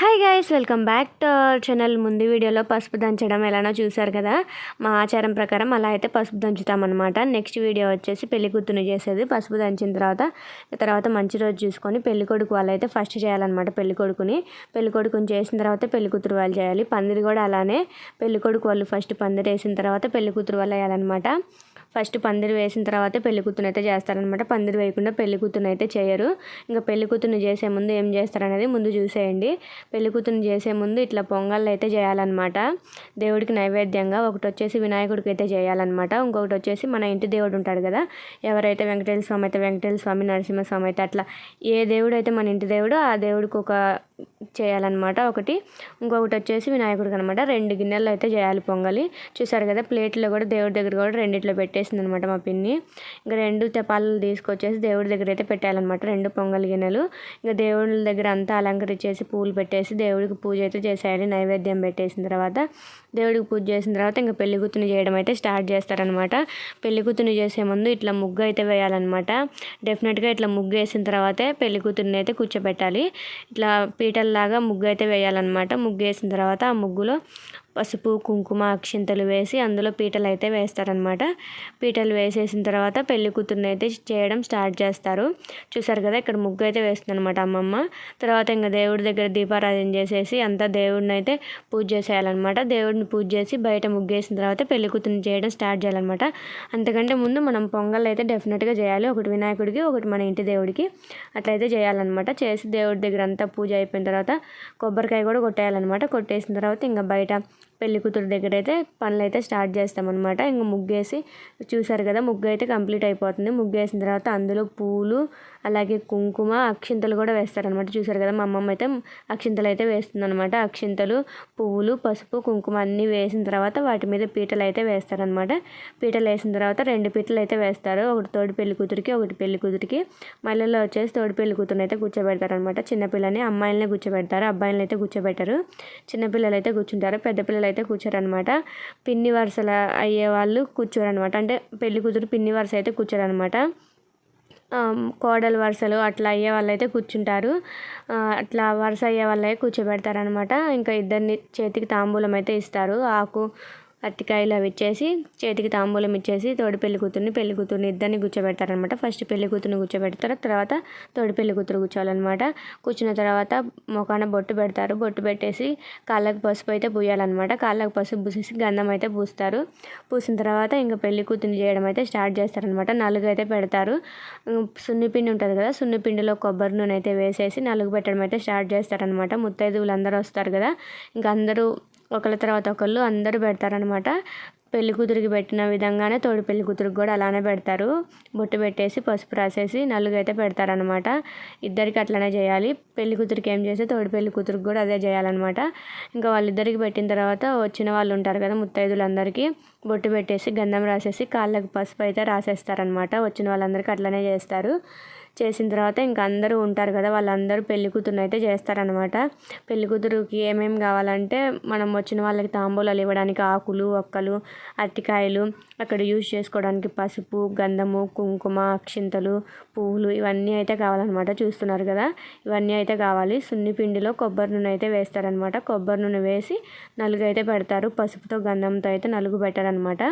Hi guys welcome back to our channel ముందు వీడియోలో పసుపు దంచడం ఎలానో చూసారు కదా? మా ఆచారం ప్రకారం అలా అయితే పసుపు దంచుతామన్నమాట నెక్స్ట్ వీడియో వచ్చేసి పెళ్ళి కూతురు చేసేది. పసుపు దంచిన తర్వాత తర్వాత మంచి రోజు చూసుకొని పెళ్ళి కొడుకు వాళ్ళైతే ఫస్ట్ చేయాలన్నమాట పెళ్ళి కొడుకుని. పెళ్ళి కొడుకుని చేసిన తర్వాత పెళ్ళి కూతురు వాళ్ళు చేయాలి. పందిరి కూడా అలానే పెళ్ళి కొడుకు వాళ్ళు ఫస్ట్ పందిరి వేసిన తర్వాత పెళ్ళి కూతురు వాళ్ళు వేయాలన్నమాట. ఫస్ట్ పందిరి వేసిన తర్వాత పెళ్ళి కూతురు అయితే చేస్తారనమాట పందిరి వేయకుండా పెళ్ళి కూతురు అయితే చేయరు. ఇంకా పెళ్ళి కూతురుని చేసే ముందు ఏం చేస్తారనేది ముందు చూసేయండి. పెళ్ళి కూతురుని చేసే ముందు ఇట్లా పొంగళ్ళు అయితే చేయాలన్నమాట. దేవుడికి నైవేద్యంగా ఒకటి వచ్చేసి వినాయకుడికి అయితే చేయాలన్నమాట. ఇంకొకటి వచ్చేసి మన ఇంటి దేవుడు ఉంటాడు కదా ఎవరైతే వెంకటేశ్వర స్వామి అయితే వెంకటేశ్వర స్వామి నరసింహస్వామి అయితే అట్లా ఏ దేవుడు అయితే మన ఇంటి దేవుడు ఆ దేవుడికి ఒక చేయాలన్నమాట ఒకటి. ఇంకొకటి వచ్చేసి వినాయకుడికి అనమాట రెండు గిన్నెలు అయితే చేయాలి పొంగలి. చూసారు కదా ప్లేట్లో కూడా దేవుడి దగ్గర కూడా రెండిట్లో పెట్టేసింది అనమాట మా పిన్ని. ఇంకా రెండు తెపాలు తీసుకొచ్చేసి దేవుడి దగ్గర అయితే పెట్టాలన్నమాట రెండు పొంగలి గిన్నెలు. ఇంకా దేవుడి దగ్గర అంతా అలంకరించేసి పూలు పెట్టేసి దేవుడికి పూజ అయితే చేసేయాలి నైవేద్యం పెట్టేసిన తర్వాత. దేవుడికి పూజ చేసిన తర్వాత ఇంకా పెళ్ళి చేయడం అయితే స్టార్ట్ చేస్తారనమాట. పెళ్ళి చేసే ముందు ఇట్లా ముగ్గు అయితే వేయాలన్నమాట. డెఫినెట్గా ఇట్లా ముగ్గు వేసిన తర్వాతే పెళ్ళికూతురిని అయితే కూర్చోబెట్టాలి. ఇట్లా పీటల్లాగా ముగ్గు అయితే వేయాలన్నమాట. ముగ్గు వేసిన తర్వాత ఆ ముగ్గులో పసుపు కుంకుమ అక్షింతలు వేసి అందులో పీటలు అయితే వేస్తారనమాట పీటలు వేసేసిన తర్వాత పెళ్ళి కూతుర్ని అయితే చేయడం స్టార్ట్ చేస్తారు. చూసారు కదా ఇక్కడ ముగ్గు అయితే వేస్తుంది అనమాట అమ్మమ్మ. తర్వాత ఇంకా దేవుడి దగ్గర దీపారాధన చేసేసి అంతా దేవుడిని అయితే పూజ చేసేయాలన్నమాట. దేవుడిని పూజ చేసి బయట ముగ్గు వేసిన తర్వాత పెళ్ళి కూతుర్ని చేయడం స్టార్ట్ చేయాలన్నమాట. అంతకంటే ముందు మనం పొంగల్ అయితే డెఫినెట్గా చేయాలి. ఒకటి వినాయకుడికి ఒకటి మన ఇంటి దేవుడికి అట్లయితే చేయాలన్నమాట. చేసి దేవుడి దగ్గర అంతా పూజ అయిపోయిన తర్వాత కొబ్బరికాయ కూడా కొట్టేయాలన్నమాట. కొట్టేసిన తర్వాత ఇంకా బయట పెళ్ళి కూతురు దగ్గర అయితే పనులు అయితే స్టార్ట్ చేస్తామన్నమాట. ఇంకా ముగ్గేసి చూసారు కదా ముగ్గు అయితే కంప్లీట్ అయిపోతుంది. ముగ్గు వేసిన తర్వాత అందులో పూలు అలాగే కుంకుమ అక్షింతలు కూడా వేస్తారనమాట చూసారు కదా మా అమ్మమ్మ అయితే అక్షింతలు అయితే వేస్తుందనమాట అక్షింతలు పువ్వులు పసుపు కుంకుమ అన్నీ వేసిన తర్వాత వాటి మీద పీటలు అయితే వేస్తారనమాట పీటలు వేసిన తర్వాత రెండు పీటలు అయితే వేస్తారు. ఒకటి తోడు పెళ్ళి కూతురికి ఒకటి పెళ్ళి కూతురికి. మళ్ళీలో వచ్చేసి తోడు పెళ్ళి కూతురుని అయితే కూర్చోబెడతారనమాట చిన్నపిల్లని అమ్మాయిలనే కూర్చోబెడతారు అబ్బాయిలను అయితే కూర్చోబెట్టారు. చిన్నపిల్లలు అయితే కూర్చుంటారు పెద్ద పిల్లలు అయితే కూర్చోరనమాట పిన్ని వరుసలు అయ్యే వాళ్ళు కూర్చోరనమాట అంటే పెళ్ళి కూతురు పిన్ని వరుస అయితే కూర్చోరనమాట కోడల వరుసలు అట్లా అయ్యే వాళ్ళైతే కూర్చుంటారు. అట్లా వరుస అయ్యే వాళ్ళే కూర్చోబెడతారనమాట ఇంకా ఇద్దరిని చేతికి తాంబూలం అయితే ఇస్తారు. ఆకు అరటికాయలు అవి ఇచ్చేసి చేతికి తాంబూలం ఇచ్చేసి తోడి పెళ్ళి కూతుర్ని పెళ్ళి కూతుర్ని ఇద్దరిని కూర్చోబెడతారనమాట. ఫస్ట్ పెళ్ళి కూతుర్ని కూర్చోబెడతారు తర్వాత తోడి పెళ్ళి కూతురు కూర్చోవాలన్నమాట. కూర్చున్న తర్వాత మొఖాన బొట్టు పెడతారు. బొట్టు పెట్టేసి కాళ్ళకు పసుపు అయితే పూయాలన్నమాట. కాళ్ళకు పసుపు పూసేసి గంధం అయితే పూస్తారు. పూసిన తర్వాత ఇంకా పెళ్ళి కూతుర్ని చేయడం అయితే స్టార్ట్ చేస్తారనమాట నలుగు అయితే పెడతారు. సున్నిపిండి ఉంటుంది కదా సున్నిపిండిలో కొబ్బరి నూనె అయితే వేసేసి నలుగు పెట్టడం అయితే స్టార్ట్ చేస్తారనమాట ముత్తైదువులు అందరూ వస్తారు కదా ఇంకా అందరూ ఒకళ్ళ తర్వాత ఒకళ్ళు అందరూ పెడతారనమాట. పెళ్ళి కూతురికి పెట్టిన విధంగానే తోడు పెళ్ళి కూతురికి కూడా అలానే పెడతారు. బొట్టు పెట్టేసి పసుపు రాసేసి నలుగైతే పెడతారనమాట. ఇద్దరికి అట్లనే చేయాలి. పెళ్ళి కూతురికి ఏం చేస్తే తోడు పెళ్ళి కూతురికి కూడా అదే చేయాలన్నమాట ఇంకా వాళ్ళిద్దరికి పెట్టిన తర్వాత వచ్చిన వాళ్ళు ఉంటారు కదా ముత్తైదులందరికీ బొట్టు పెట్టేసి గంధం రాసేసి కాళ్ళకు పసుపు అయితే రాసేస్తారనమాట. వచ్చిన వాళ్ళందరికీ అట్లనే చేస్తారు. చేసిన తర్వాత ఇంకా అందరూ ఉంటారు కదా వాళ్ళందరూ పెళ్ళి కూతురుని అయితే చేస్తారనమాట పెళ్ళి కూతురుకి ఏమేమి కావాలంటే మనం వచ్చిన వాళ్ళకి తాంబూలాలు ఇవ్వడానికి ఆకులు ఒక్కలు అరటికాయలు అక్కడ యూజ్ చేసుకోవడానికి పసుపు గంధము కుంకుమ అక్షింతలు పువ్వులు ఇవన్నీ అయితే కావాలన్నమాట. చూస్తున్నారు కదా? ఇవన్నీ అయితే కావాలి. సున్ని పిండిలో కొబ్బరి నూనె అయితే వేస్తారనమాట కొబ్బరి నూనె వేసి నలుగు అయితే పెడతారు. పసుపుతో గంధంతో అయితే నలుగు పెట్టారనమాట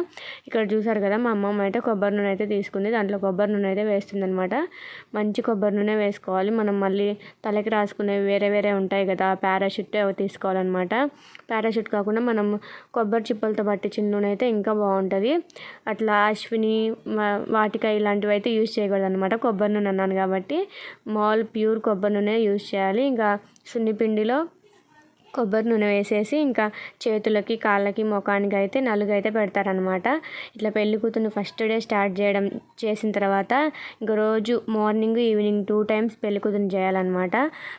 ఇక్కడ చూసారు కదా? మా అమ్మమ్మ అయితే కొబ్బరి నూనె అయితే తీసుకుంది. దాంట్లో కొబ్బరి నూనె అయితే వేస్తుందనమాట మంచి కొబ్బరి నూనె వేసుకోవాలి. మనం మళ్ళీ తలకి రాసుకునేవి వేరే వేరే ఉంటాయి కదా? పారాషూట్ అవి తీసుకోవాలన్నమాట. పారాషూట్ కాకుండా మనం కొబ్బరి చిప్పలతో పట్టించిన నూనె అయితే ఇంకా బాగుంటుంది. అట్లా అశ్విని వాటిక ఇలాంటివి అయితే యూజ్ చేయకూడదు అనమాట కొబ్బరి నూనె అన్నాను కాబట్టి మాల్ ప్యూర్ కొబ్బరి నూనె యూజ్ చేయాలి. ఇంకా సున్నిపిండిలో కొబ్బరి నూనె వేసేసి ఇంకా చేతులకి కాళ్ళకి ముఖానికి అయితే నలుగు అయితే పెడతారనమాట ఇట్లా పెళ్ళి కూతురు ఫస్ట్ డే స్టార్ట్ చేయడం చేసిన తర్వాత ఇంక రోజు మార్నింగ్ ఈవినింగ్ టూ టైమ్స్ పెళ్ళి కూతురు చేయాలన్నమాట.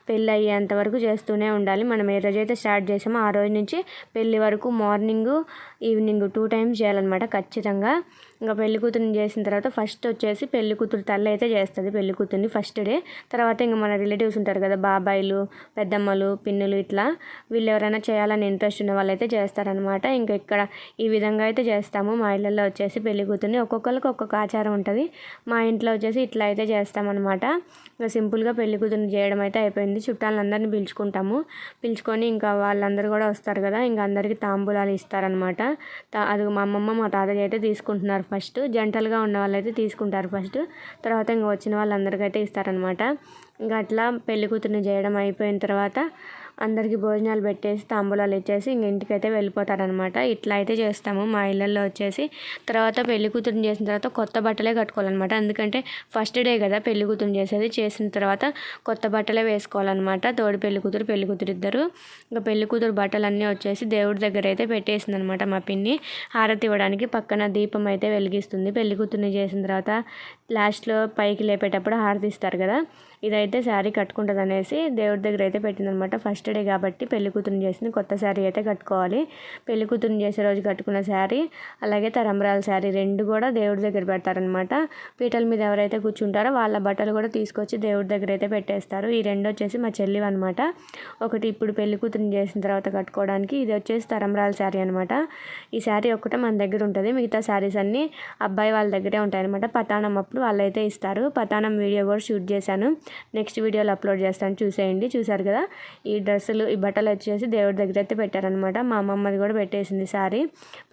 పెళ్ళి అయ్యేంత వరకు చేస్తూనే ఉండాలి. మనం ఏ రోజైతే స్టార్ట్ చేసామో ఆ రోజు నుంచి పెళ్ళి వరకు మార్నింగ్ ఈవినింగ్ టూ టైమ్స్ చేయాలన్నమాట ఖచ్చితంగా. ఇంకా పెళ్ళి కూతురిని చేసిన తర్వాత ఫస్ట్ వచ్చేసి పెళ్ళి కూతురు తల్లి అయితే చేస్తుంది పెళ్ళి కూతుర్ని ఫస్ట్ డే. తర్వాత ఇంకా మన రిలేటివ్స్ ఉంటారు కదా బాబాయిలు పెద్దమ్మలు పిన్నులు ఇట్లా. వీళ్ళు ఎవరైనా చేయాలని ఇంట్రెస్ట్ ఉన్న వాళ్ళు అయితే చేస్తారనమాట ఇంకా ఇక్కడ ఈ విధంగా అయితే చేస్తాము. మా ఇళ్ళల్లో వచ్చేసి పెళ్ళి కూతుర్ని ఒక్కొక్కరికి ఒక్కొక్క ఆచారం ఉంటుంది. మా ఇంట్లో వచ్చేసి ఇట్లా అయితే చేస్తామన్నమాట. ఇంకా సింపుల్గా పెళ్ళి కూతుర్ని చేయడం అయితే అయిపోయింది. చుట్టాలందరినీ పిలుచుకుంటాము. పిలుచుకొని ఇంకా వాళ్ళందరూ కూడా వస్తారు కదా ఇంకా అందరికీ తాంబూలాలు ఇస్తారనమాట అది మా అమ్మమ్మ మా తాతయ్య అయితే తీసుకుంటున్నారు ఫస్ట్. జంటలుగా ఉన్న వాళ్ళైతే తీసుకుంటారు ఫస్ట్. తర్వాత ఇంకా వచ్చిన వాళ్ళందరికీ అయితే ఇస్తారనమాట ఇంకా అట్లా పెళ్ళి కూతుర్ని చేయడం అయిపోయిన తర్వాత అందరికీ భోజనాలు పెట్టేసి తాంబూలాలు ఇచ్చేసి ఇంక ఇంటికైతే వెళ్ళిపోతారనమాట. ఇట్లా అయితే చేస్తాము. మా ఇళ్ళల్లో వచ్చేసి తర్వాత పెళ్ళి కూతురుని చేసిన తర్వాత కొత్త బట్టలే కట్టుకోవాలన్నమాట. ఎందుకంటే ఫస్ట్ డే కదా పెళ్ళి కూతురుని చేసేది. చేసిన తర్వాత కొత్త బట్టలే వేసుకోవాలన్నమాట. తోడు పెళ్ళి కూతురు పెళ్ళి కూతురు ఇద్దరు. ఇంకా పెళ్ళి కూతురు బట్టలన్నీ వచ్చేసి దేవుడి దగ్గర అయితే పెట్టేసింది అనమాట మా పిన్ని. హారతి ఇవ్వడానికి పక్కన దీపం అయితే వెలిగిస్తుంది. పెళ్ళి కూతురుని చేసిన తర్వాత లాస్ట్లో పైకి లేపేటప్పుడు హారతి ఇస్తారు కదా. ఇదైతే శారీ కట్టుకుంటుంది అనేసి దేవుడి దగ్గర అయితే పెట్టిందనమాట. ఫస్ట్ డే కాబట్టి పెళ్ళి కూతురుని చేసింది. కొత్త శారీ అయితే కట్టుకోవాలి. పెళ్ళి కూతురుని చేసే రోజు కట్టుకున్న శారీ అలాగే తరంబరాల శారీ రెండు కూడా దేవుడి దగ్గర పెడతారనమాట. పీటల మీద ఎవరైతే కూర్చుంటారో వాళ్ళ బట్టలు కూడా తీసుకొచ్చి దేవుడి దగ్గర అయితే పెట్టేస్తారు. ఈ రెండు వచ్చేసి మా చెల్లి అనమాట ఒకటి ఇప్పుడు పెళ్ళి కూతురుని చేసిన తర్వాత కట్టుకోవడానికి ఇది వచ్చేసి తరంబరాల శారీ అనమాట ఈ శారీ ఒక్కటే మన దగ్గర ఉంటుంది. మిగతా శారీస్ అన్నీ అబ్బాయి వాళ్ళ దగ్గరే ఉంటాయన్నమాట. పతానం అప్పుడు వాళ్ళైతే ఇస్తారు. పతానం వీడియో కూడా షూట్ చేశాను. నెక్స్ట్ వీడియోలో అప్లోడ్ చేస్తాను. చూసేయండి. చూసారు కదా? ఈ డ్రెస్సులు ఈ బట్టలు వచ్చేసి దేవుడి దగ్గర అయితే పెట్టారనమాట మా అమ్మమ్మది కూడా పెట్టేసింది సారీ.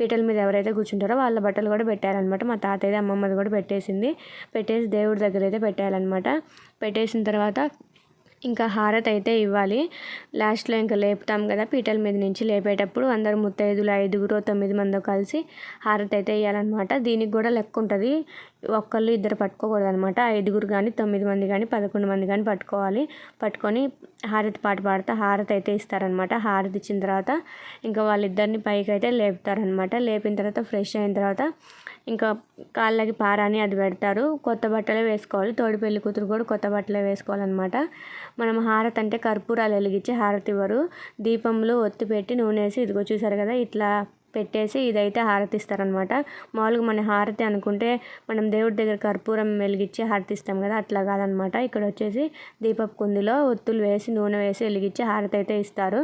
పీటల మీద ఎవరైతే కూర్చుంటారో వాళ్ళ బట్టలు కూడా పెట్టారనమాట మా తాతయ్య అమ్మమ్మది కూడా పెట్టేసింది. పెట్టేసి దేవుడి దగ్గర అయితే పెట్టారనమాట పెట్టేసిన తర్వాత ఇంకా హారతి అయితే ఇవ్వాలి. లాస్ట్లో ఇంకా లేపుతాం కదా పీటల మీద నుంచి లేపేటప్పుడు అందరు ముత్తైదులు ఐదుగురు తొమ్మిది మంది కలిసి హారతి అయితే ఇవ్వాలన్నమాట దీనికి కూడా లెక్క ఉంటుంది. ఒక్కళ్ళు ఇద్దరు పట్టుకోకూడదు అనమాట ఐదుగురు కానీ తొమ్మిది మంది కానీ పదకొండు మంది కానీ పట్టుకోవాలి. పట్టుకొని హారతి పాట పాడుతూ హారతి అయితే ఇస్తారనమాట హారతి ఇచ్చిన తర్వాత ఇంకా వాళ్ళిద్దరిని పైకి అయితే లేపుతారనమాట లేపిన తర్వాత ఫ్రెష్ అయిన తర్వాత ఇంకా కాళ్ళకి పారాని అది పెడతారు. కొత్త బట్టలే వేసుకోవాలి. తోడి పెళ్ళి కూతురు కూడా కొత్త బట్టలే వేసుకోవాలన్నమాట. మనం హారతి అంటే కర్పూరాలు వెలిగించి హారతి ఇవ్వరు. దీపంలో ఒత్తి పెట్టి నూనె వేసి ఇదిగో చూసారు కదా ఇట్లా పెట్టేసి ఇదైతే హారతి ఇస్తారనమాట మామూలుగా మన హారతి అనుకుంటే మనం దేవుడి దగ్గర కర్పూరం వెలిగించి హారతి ఇస్తాం కదా అట్లా కాదనమాట. ఇక్కడ వచ్చేసి దీపపు కుందిలో ఒత్తులు వేసి నూనె వేసి వెలిగించి హారతి అయితే ఇస్తారు.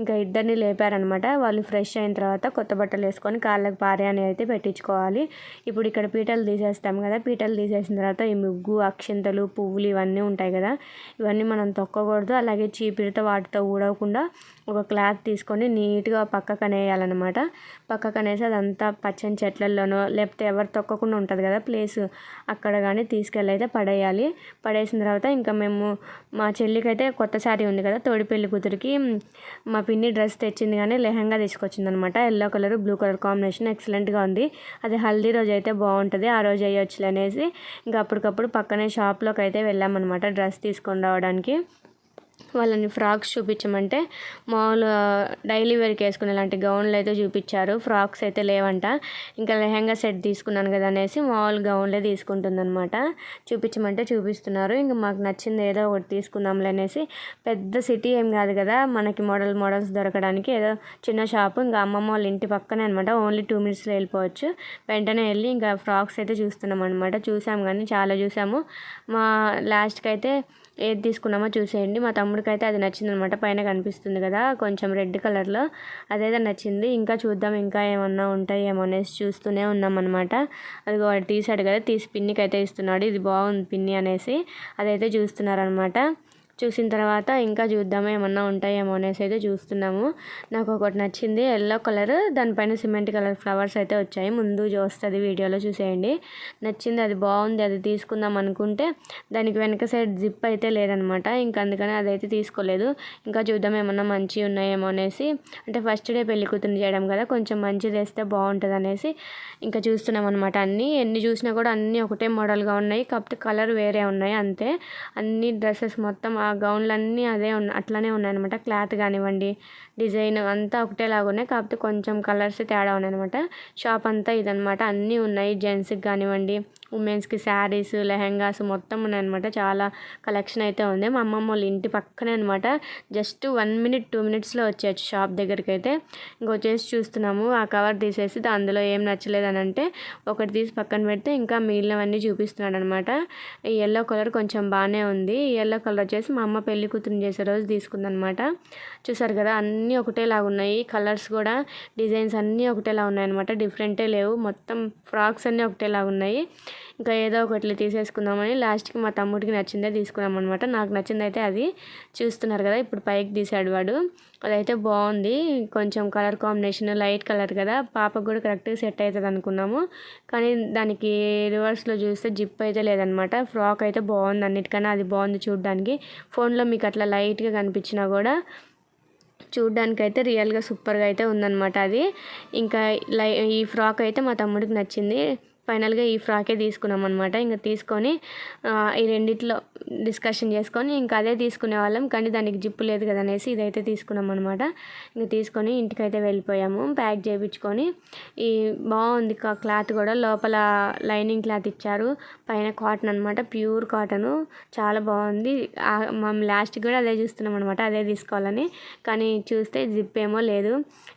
ఇంకా ఇద్దరిని లేపారనమాట. వాళ్ళు ఫ్రెష్ అయిన తర్వాత కొత్త బట్టలు వేసుకొని కాళ్ళకి పారే అని అయితే పెట్టించుకోవాలి. ఇప్పుడు ఇక్కడ పీటలు తీసేస్తాం కదా పీటలు తీసేసిన తర్వాత ఈ ముగ్గు అక్షింతలు పువ్వులు ఇవన్నీ ఉంటాయి కదా ఇవన్నీ మనం తొక్కకూడదు. అలాగే చీపిరితో వాటితో ఊడవకుండా ఒక క్లాత్ తీసుకొని నీట్గా పక్కకు అనేయాలన్నమాట పక్కకు అనేసి అదంతా పచ్చని చెట్లల్లోనో లేకపోతే ఎవరు తొక్కకుండా ఉంటుంది కదా ప్లేస్ అక్కడ కానీ తీసుకెళ్ళి అయితే పడేయాలి. పడేసిన తర్వాత ఇంకా మేము మా చెల్లికైతే కొత్త శారీ ఉంది కదా తోడి పెళ్ళి కూతురికి మా పిన్ని డ్రెస్ తెచ్చింది కానీ లెహంగా తీసుకొచ్చింది అనమాట yellow colour blue colour combination ఎక్సలెంట్గా ఉంది. అది హల్దీ రోజు అయితే బాగుంటుంది ఆ రోజు అయ్యొచ్చులే అనేసి ఇంకా అప్పటికప్పుడు పక్కనే షాప్లోకి అయితే వెళ్ళామన్నమాట డ్రెస్ తీసుకొని రావడానికి. వాళ్ళని ఫ్రాక్స్ చూపించమంటే మామూలుగా డైలీ వేర్కి వేసుకునే లాంటి గౌన్లు అయితే చూపించారు. ఫ్రాక్స్ అయితే లేవంట. ఇంకా లెహంగా సెట్ తీసుకున్నాను కదా అనేసి మామూలు గౌన్లే తీసుకుంటుందనమాట చూపించమంటే చూపిస్తున్నారు. ఇంకా మాకు నచ్చింది ఏదో ఒకటి తీసుకుందాంలే అనేసి పెద్ద సిటీ ఏం కాదు కదా మనకి మోడల్ మోడల్స్ దొరకడానికి ఏదో చిన్న షాపు. ఇంకా అమ్మమ్మ వాళ్ళ ఇంటి పక్కనే అనమాట ఓన్లీ టూ మినిట్స్లో వెళ్ళిపోవచ్చు. వెంటనే వెళ్ళి ఇంకా ఫ్రాక్స్ అయితే చూస్తున్నాం అనమాట చూసాం కానీ చాలా చూసాము. మా లాస్ట్కి అయితే ఏది తీసుకున్నామో చూసేయండి. మా తమ్ముడికైతే అది నచ్చింది అనమాట పైన కనిపిస్తుంది కదా కొంచెం రెడ్ కలర్లో. అదేదో నచ్చింది. ఇంకా చూద్దాం ఇంకా ఏమన్నా ఉంటాయేమో అనేసి చూస్తూనే ఉన్నాం అనమాట అది వాడు తీసాడు కదా తీసి పిన్నికి అయితే ఇస్తున్నాడు. ఇది బాగుంది పిన్ని అనేసి. అదైతే చూస్తున్నారనమాట. చూసిన తర్వాత ఇంకా చూద్దాము ఏమన్నా ఉంటాయేమో అనేసి అయితే చూస్తున్నాము. నాకు ఒకటి నచ్చింది ఎల్లో కలర్ దానిపైన సిమెంట్ కలర్ ఫ్లవర్స్ అయితే వచ్చాయి. ముందు చూస్తుంది వీడియోలో చూసేయండి. నచ్చింది అది బాగుంది అది తీసుకుందాం అనుకుంటే దానికి వెనక సైడ్ జిప్ అయితే లేదనమాట. ఇంకా అందుకని అదైతే తీసుకోలేదు. ఇంకా చూద్దాం ఏమన్నా మంచి ఉన్నాయేమో అనేసి. అంటే ఫస్ట్ డే పెళ్ళి కూతురు చేయడం కదా కొంచెం మంచిది వేస్తే బాగుంటుంది అనేసి ఇంకా చూస్తున్నాం అనమాట అన్నీ ఎన్ని చూసినా కూడా అన్నీ ఒకటే మోడల్గా ఉన్నాయి. కాకపోతే కలర్ వేరే ఉన్నాయి అంతే. అన్ని డ్రెస్సెస్ మొత్తం ఆ గౌన్లు అన్నీ అదే ఉన్న అట్లనే ఉన్నాయన్నమాట. క్లాత్ కానివ్వండి డిజైన్ అంతా ఒకటేలాగా ఉన్నాయి. కాకపోతే కొంచెం కలర్స్ తేడా ఉన్నాయన్నమాట. షాప్ అంతా ఇదనమాట అన్నీ ఉన్నాయి. జెంట్స్కి కానివ్వండి ఉమెన్స్కి శారీస్ లెహెంగాస్ మొత్తం ఉన్నాయన్నమాట. చాలా కలెక్షన్ అయితే ఉంది. మా అమ్మమ్మ వాళ్ళ ఇంటి పక్కనే అనమాట జస్ట్ వన్ మినిట్ టూ మినిట్స్లో వచ్చేయచ్చు షాప్ దగ్గరికి అయితే ఇంకొచ్చేసి చూస్తున్నాము. ఆ కవర్ తీసేసి అందులో ఏం నచ్చలేదని అంటే ఒకటి తీసి పక్కన పెడితే ఇంకా మిగిలినవన్నీ చూపిస్తున్నాడు అనమాట ఈ ఎల్లో కలర్ కొంచెం బాగానే ఉంది. ఈ ఎల్లో కలర్ వచ్చేసి మా అమ్మ పెళ్ళి కూతురు చేసే రోజు తీసుకుందనమాట చూసారు కదా అన్నీ ఒకటేలాగా ఉన్నాయి. కలర్స్ కూడా డిజైన్స్ అన్నీ ఒకటేలా ఉన్నాయన్నమాట. డిఫరెంటే లేవు. మొత్తం ఫ్రాక్స్ అన్నీ ఒకటేలాగా ఉన్నాయి. ఇంకా ఏదో ఒకటి తీసేసుకుందామని లాస్ట్కి మా తమ్ముడికి నచ్చిందే తీసుకున్నాం అనమాట నాకు నచ్చింది అయితే అది చూస్తున్నారు కదా ఇప్పుడు పైకి తీసాడు వాడు. అదైతే బాగుంది. కొంచెం కలర్ కాంబినేషన్ లైట్ కలర్ కదా. పాపకు కూడా కరెక్ట్గా సెట్ అవుతుంది అనుకున్నాము. కానీ దానికి రివర్స్లో చూస్తే జిప్ అయితే లేదనమాట ఫ్రాక్ అయితే బాగుంది అన్నిటికన్నా. అది బాగుంది చూడడానికి. ఫోన్లో మీకు అట్లా లైట్గా కనిపించినా కూడా చూడ్డానికైతే అయితే రియల్గా సూపర్గా అయితే ఉందన్నమాట అది. ఇంకా లై ఈ ఫ్రాక్ అయితే మా తమ్ముడికి నచ్చింది. ఫైనల్గా ఈ ఫ్రాకే తీసుకున్నాం అనమాట ఇంకా తీసుకొని ఈ రెండిట్లో డిస్కషన్ చేసుకొని ఇంకా అదే తీసుకునే వాళ్ళం. కానీ దానికి జిప్పు లేదు కదా అనేసి ఇదైతే తీసుకున్నాం అనమాట ఇంకా తీసుకొని ఇంటికైతే వెళ్ళిపోయాము. ప్యాక్ చేయించుకొని ఈ బాగుంది క్లాత్ కూడా. లోపల లైనింగ్ క్లాత్ ఇచ్చారు. పైన కాటన్ అనమాట ప్యూర్ కాటను. చాలా బాగుంది. మనం లాస్ట్ కూడా అదే చూస్తున్నాం అనమాట అదే తీసుకోవాలని. కానీ చూస్తే జిప్ ఏమో లేదు.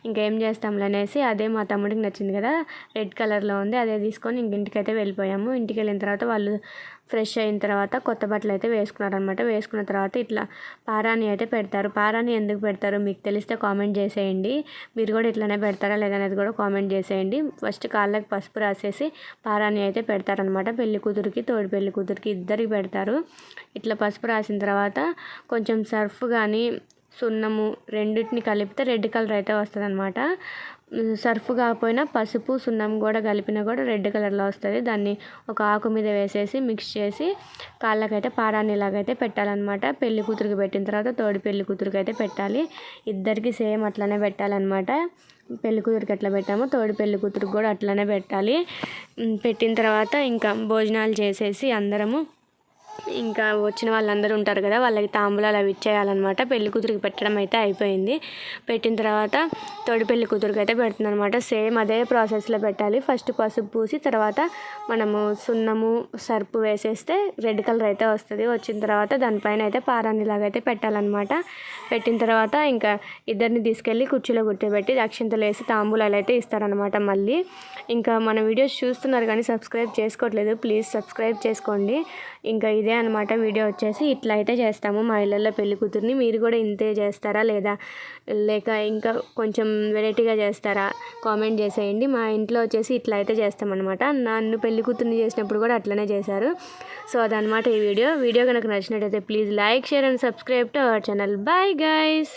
ఇంకేం చేస్తాంలే అనేసి అదే మా తమ్ముడికి నచ్చింది కదా. రెడ్ కలర్లో ఉంది. అదే తీసుకొని ఇంక ఇంటికైతే వెళ్ళిపోయాము. ఇంటికి వెళ్ళిన తర్వాత వాళ్ళు ఫ్రెష్ అయిన తర్వాత కొత్త బట్టలు అయితే వేసుకున్నారనమాట వేసుకున్న తర్వాత ఇట్లా పారాని అయితే పెడతారు. పారాని ఎందుకు పెడతారు మీకు తెలిస్తే కామెంట్ చేసేయండి. మీరు కూడా ఇట్లానే పెడతారా లేదనేది కూడా కామెంట్ చేసేయండి. ఫస్ట్ కాళ్ళకి పసుపు రాసేసి పారాని అయితే పెడతారనమాట పెళ్ళి కూతురికి తోడు పెళ్ళి కూతురికి ఇద్దరికి పెడతారు. ఇట్లా పసుపు రాసిన తర్వాత కొంచెం సర్ఫ్ కానీ సున్నము రెండింటిని కలిపితే రెడ్ కలర్ అయితే వస్తుంది అనమాట సర్ఫ్ కాకపోయినా పసుపు సున్నం కూడా కలిపినా కూడా రెడ్ కలర్లో వస్తుంది. దాన్ని ఒక ఆకు మీద వేసేసి మిక్స్ చేసి కాళ్ళకైతే పారాణిలాగైతే పెట్టాలన్నమాట. పెళ్ళి కూతురికి పెట్టిన తర్వాత తోడి పెళ్ళి కూతురికి అయితే పెట్టాలి. ఇద్దరికి సేమ్ అట్లనే పెట్టాలన్నమాట. పెళ్ళి కూతురికి ఎట్లా పెట్టామో తోడి పెళ్ళి కూతురికి కూడా అట్లనే పెట్టాలి. పెట్టిన తర్వాత ఇంకా భోజనాలు చేసేసి అందరము ఇంకా వచ్చిన వాళ్ళందరూ ఉంటారు కదా వాళ్ళకి తాంబూలాలు అవి ఇచ్చేయాలన్నమాట. పెళ్ళి కూతురికి పెట్టడం అయితే అయిపోయింది. పెట్టిన తర్వాత తోడి పెళ్ళి కూతురికి అయితే పెడుతుంది అనమాట సేమ్ అదే ప్రాసెస్లో పెట్టాలి. ఫస్ట్ పసుపు పూసి తర్వాత మనము సున్నము సర్పు వేసేస్తే రెడ్ కలర్ అయితే వస్తుంది. వచ్చిన తర్వాత దానిపైన అయితే పారానిలాగా అయితే పెట్టాలన్నమాట. పెట్టిన తర్వాత ఇంకా ఇద్దరిని తీసుకెళ్ళి కుర్చీలో కూర్చోబెట్టి అక్షింతలు వేసి తాంబూలాలు అయితే ఇస్తారనమాట మళ్ళీ. ఇంకా మన వీడియోస్ చూస్తున్నారు కానీ సబ్స్క్రైబ్ చేసుకోవట్లేదు. ప్లీజ్ సబ్స్క్రైబ్ చేసుకోండి. ఇంకా ఇది ఇదే అనమాట వీడియో వచ్చేసి. ఇట్లా అయితే చేస్తాము మా ఇళ్ళల్లో పెళ్ళి కూతుర్ని. మీరు కూడా ఇంతే చేస్తారా లేదా? లేక ఇంకా కొంచెం వెరైటీగా చేస్తారా? కామెంట్ చేసేయండి. మా ఇంట్లో వచ్చేసి ఇట్లా అయితే చేస్తామన్నమాట. నన్ను పెళ్ళి కూతుర్ని చేసినప్పుడు కూడా అట్లనే చేశారు. సో అదనమాట ఈ వీడియో. వీడియో కనుక నచ్చినట్టయితే please like share and subscribe to our channel. Bye guys